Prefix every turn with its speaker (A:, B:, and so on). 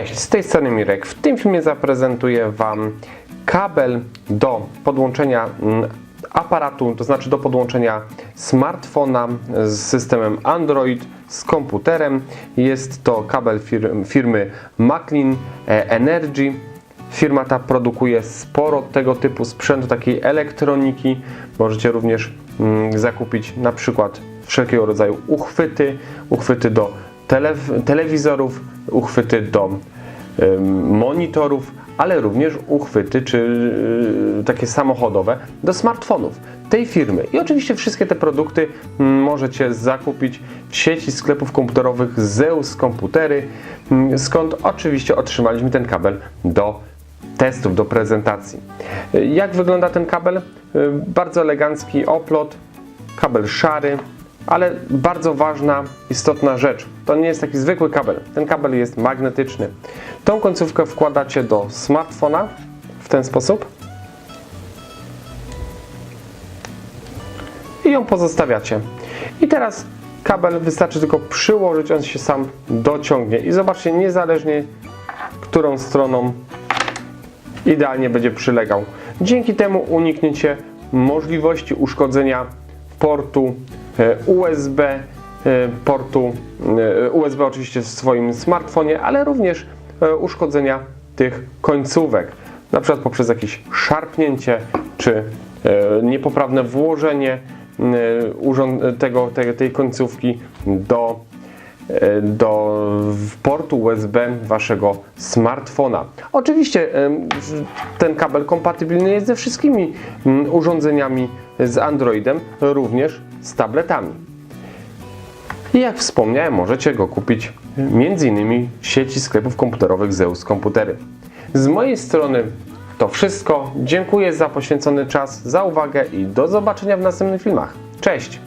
A: Cześć, z tej strony Mirek. W tym filmie zaprezentuję Wam kabel do podłączenia mm, aparatu, to znaczy do podłączenia smartfona z systemem Android z komputerem. Jest to kabel fir- firmy Maclean e, Energy. Firma ta produkuje sporo tego typu sprzętu, takiej elektroniki. Możecie również mm, zakupić na przykład wszelkiego rodzaju uchwyty, uchwyty do telewizorów, uchwyty do monitorów, ale również uchwyty czy y, takie samochodowe do smartfonów tej firmy. I oczywiście wszystkie te produkty mm, możecie zakupić w sieci sklepów komputerowych Zeus Komputery, mm, skąd oczywiście otrzymaliśmy ten kabel do testów, do prezentacji. Y, Jak wygląda ten kabel? Y, Bardzo elegancki oplot, kabel szary, ale bardzo ważna, istotna rzecz. To nie jest taki zwykły kabel. Ten kabel jest magnetyczny. Tą końcówkę wkładacie do smartfona w ten sposób i ją pozostawiacie. I teraz kabel wystarczy tylko przyłożyć, on się sam dociągnie. I zobaczcie, niezależnie którą stroną idealnie będzie przylegał. Dzięki temu unikniecie możliwości uszkodzenia portu USB, e, portu e, USB oczywiście w swoim smartfonie, ale również e, uszkodzenia tych końcówek, na przykład poprzez jakieś szarpnięcie czy e, niepoprawne włożenie e, tego, tej, końcówki do e, do portu USB waszego smartfona. Oczywiście ten kabel kompatybilny jest ze wszystkimi urządzeniami z Androidem, również z tabletami. I jak wspomniałem, możecie go kupić m.in. w sieci sklepów komputerowych Zeus Komputery. Z mojej strony to wszystko. Dziękuję za poświęcony czas, za uwagę i do zobaczenia w następnych filmach. Cześć!